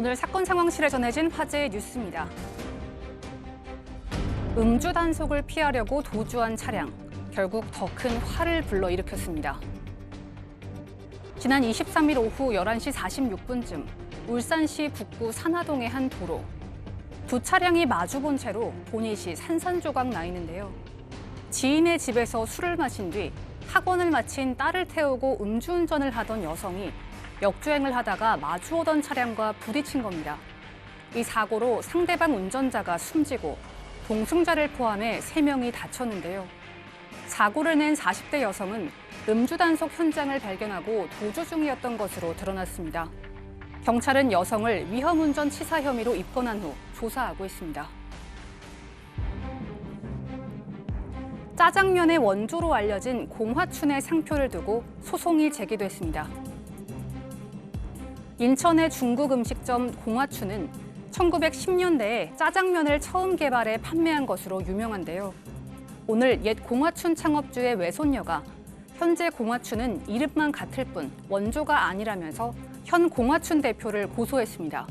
오늘 사건 상황실에 전해진 화제의 뉴스입니다. 음주 단속을 피하려고 도주한 차량, 결국 더 큰 화를 불러일으켰습니다. 지난 23일 오후 11시 46분쯤 울산시 북구 산하동의 한 도로. 두 차량이 마주본 채로 보닛이 산산조각 나 있는데요. 지인의 집에서 술을 마신 뒤 학원을 마친 딸을 태우고 음주운전을 하던 여성이 역주행을 하다가 마주오던 차량과 부딪힌 겁니다. 이 사고로 상대방 운전자가 숨지고 동승자를 포함해 세명이 다쳤는데요. 사고를 낸 40대 여성은 음주 단속 현장을 발견하고 도주 중이었던 것으로 드러났습니다. 경찰은 여성을 위험운전 치사 혐의로 입건한 후 조사하고 있습니다. 짜장면의 원조로 알려진 공화춘의 상표를 두고 소송이 제기됐습니다. 인천의 중국 음식점 공화춘은 1910년대에 짜장면을 처음 개발해 판매한 것으로 유명한데요. 오늘 옛 공화춘 창업주의 외손녀가 현재 공화춘은 이름만 같을 뿐 원조가 아니라면서 현 공화춘 대표를 고소했습니다.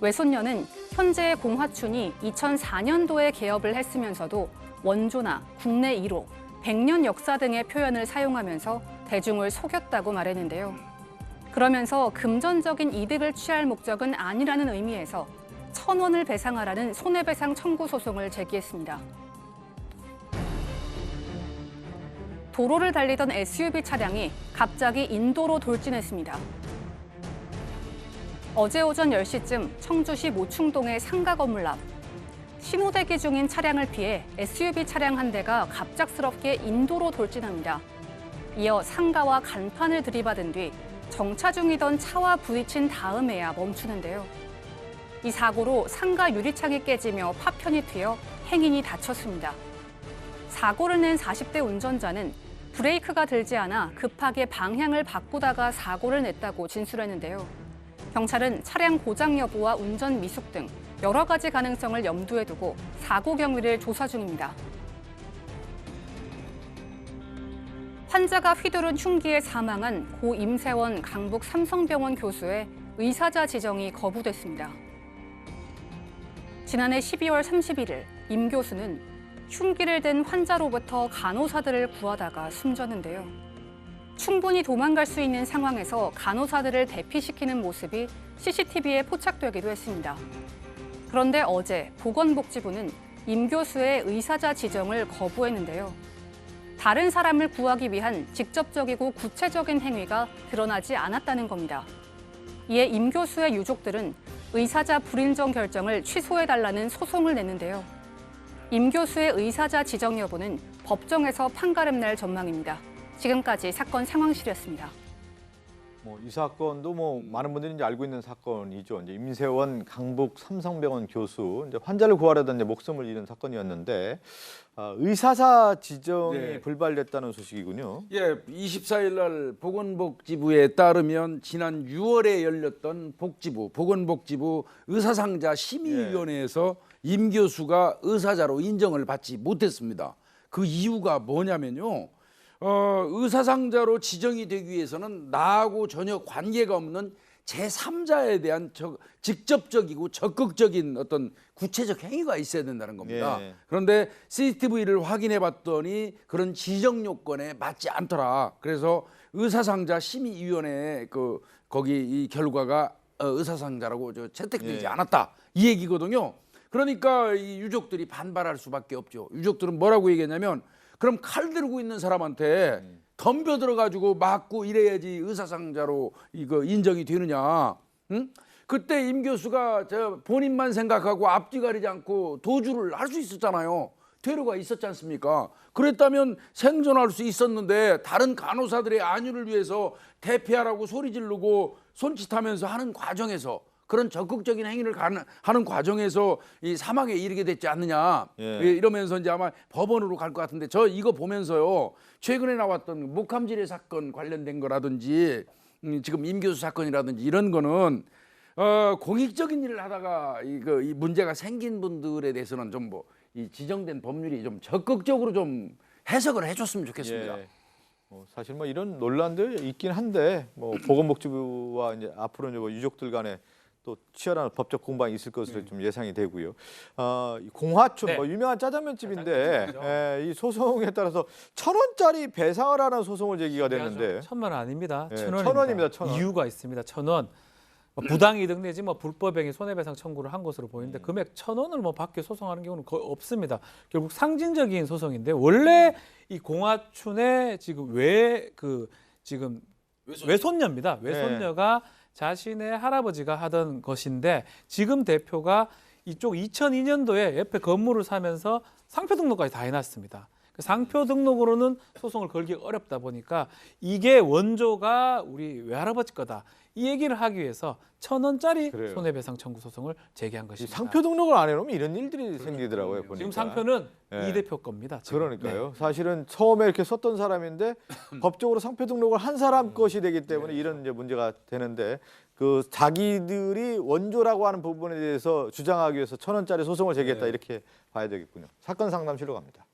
외손녀는 현재의 공화춘이 2004년도에 개업을 했으면서도 원조나 국내 1호, 100년 역사 등의 표현을 사용하면서 대중을 속였다고 말했는데요. 그러면서 금전적인 이득을 취할 목적은 아니라는 의미에서 천 원을 배상하라는 손해배상 청구 소송을 제기했습니다. 도로를 달리던 SUV 차량이 갑자기 인도로 돌진했습니다. 어제 오전 10시쯤 청주시 모충동의 상가 건물 앞 신호 대기 중인 차량을 피해 SUV 차량 한 대가 갑작스럽게 인도로 돌진합니다. 이어 상가와 간판을 들이받은 뒤 정차 중이던 차와 부딪힌 다음에야 멈추는데요. 이 사고로 상가 유리창이 깨지며 파편이 튀어 행인이 다쳤습니다. 사고를 낸 40대 운전자는 브레이크가 들지 않아 급하게 방향을 바꾸다가 사고를 냈다고 진술했는데요. 경찰은 차량 고장 여부와 운전 미숙 등 여러 가지 가능성을 염두에 두고 사고 경위를 조사 중입니다. 환자가 휘두른 흉기에 사망한 고 임세원 강북 삼성병원 교수의 의사자 지정이 거부됐습니다. 지난해 12월 31일 임 교수는 흉기를 든 환자로부터 간호사들을 구하다가 숨졌는데요. 충분히 도망갈 수 있는 상황에서 간호사들을 대피시키는 모습이 CCTV에 포착되기도 했습니다. 그런데 어제 보건복지부는 임 교수의 의사자 지정을 거부했는데요. 다른 사람을 구하기 위한 직접적이고 구체적인 행위가 드러나지 않았다는 겁니다. 이에 임 교수의 유족들은 의사자 불인정 결정을 취소해달라는 소송을 냈는데요. 임 교수의 의사자 지정 여부는 법정에서 판가름 날 전망입니다. 지금까지 사건 상황실이었습니다. 뭐 이 사건도 뭐 많은 분들이 이제 알고 있는 사건이죠. 이제 임세원 강북 삼성병원 교수 이제 환자를 구하려다 이제 목숨을 잃은 사건이었는데 아, 의사사 지정이 네. 불발됐다는 소식이군요. 예, 24일 날 보건복지부에 따르면 지난 6월에 열렸던 복지부 보건복지부 의사상자 심의위원회에서 임 교수가 의사자로 인정을 받지 못했습니다. 그 이유가 뭐냐면요. 어, 의사상자로 지정이 되기 위해서는 나하고 전혀 관계가 없는 제3자에 대한 저, 직접적이고 적극적인 어떤 구체적 행위가 있어야 된다는 겁니다. 예. 그런데 CCTV를 확인해 봤더니 그런 지정 요건에 맞지 않더라. 그래서 의사상자 심의위원회 그 거기 이 결과가 어, 의사상자라고 저 채택되지 예. 않았다 이 얘기거든요. 그러니까 이 유족들이 반발할 수밖에 없죠. 유족들은 뭐라고 얘기했냐면 그럼 칼 들고 있는 사람한테 덤벼 들어가지고 맞고 이래야지 의사상자로 이거 인정이 되느냐? 응? 그때 임 교수가 저 본인만 생각하고 앞뒤 가리지 않고 도주를 할 수 있었잖아요. 퇴로가 있었지 않습니까? 그랬다면 생존할 수 있었는데 다른 간호사들의 안위를 위해서 대피하라고 소리 지르고 손짓하면서 하는 과정에서 그런 적극적인 행위를 가는, 하는 과정에서 이 사망에 이르게 됐지 않느냐 예. 예, 이러면서 이제 아마 법원으로 갈 것 같은데 저 이거 보면서요 최근에 나왔던 목함질의 사건 관련된 거라든지 음, 지금 임 교수 사건이라든지 이런 거는 어, 공익적인 일을 하다가 이거 이 문제가 생긴 분들에 대해서는 좀 뭐 이 지정된 법률이 좀 적극적으로 좀 해석을 해줬으면 좋겠습니다. 예. 뭐 사실 뭐 이런 논란도 있긴 한데 뭐 보건복지부와 이제 앞으로 이제 뭐 유족들 간에 또 치열한 법적 공방이 있을 것으로 좀 예상이 되고요. 어, 이 공화촌 네. 뭐 유명한 짜장면 집인데 짜장면집이죠. 예, 이 소송에 따라서 천 원짜리 배상을 하는 소송을 제기가 됐는데 천만 원 아닙니다. 예, 천천 원입니다. 원입니다, 천 원. 이유가 있습니다. 천 원. 뭐 부당이득 내지 뭐 불법행위 손해배상 청구를 한 것으로 보이는데 음. 금액 천 원을 뭐 받게 소송하는 경우는 거의 없습니다. 결국 상징적인 소송인데 원래 이 공화춘의 지금 왜 그 지금 외손녀 입니다. 네. 외손녀가 자신의 할아버지가 하던 것인데 지금 대표가 이쪽 2002년도에 옆에 건물을 사면서 상표 등록까지 다 해놨습니다. 그 상표 등록으로는 소송을 걸기 어렵다 보니까 이게 원조가 우리 외할아버지 거다. 이 얘기를 하기 위해서 천 원짜리 그래요. 손해배상 청구 소송을 제기한 이 것입니다. 상표 등록을 안 해놓으면 이런 일들이 생기더라고요. 보니까. 지금 상표는 예. 이 대표 겁니다. 지금. 그러니까요. 사실은 처음에 이렇게 썼던 사람인데 법적으로 상표 등록을 한 사람 것이 되기 때문에 이런 이제 문제가 되는데 그 자기들이 원조라고 하는 부분에 대해서 주장하기 위해서 천 원짜리 소송을 제기했다 이렇게 봐야 되겠군요. 사건 상담실로 갑니다.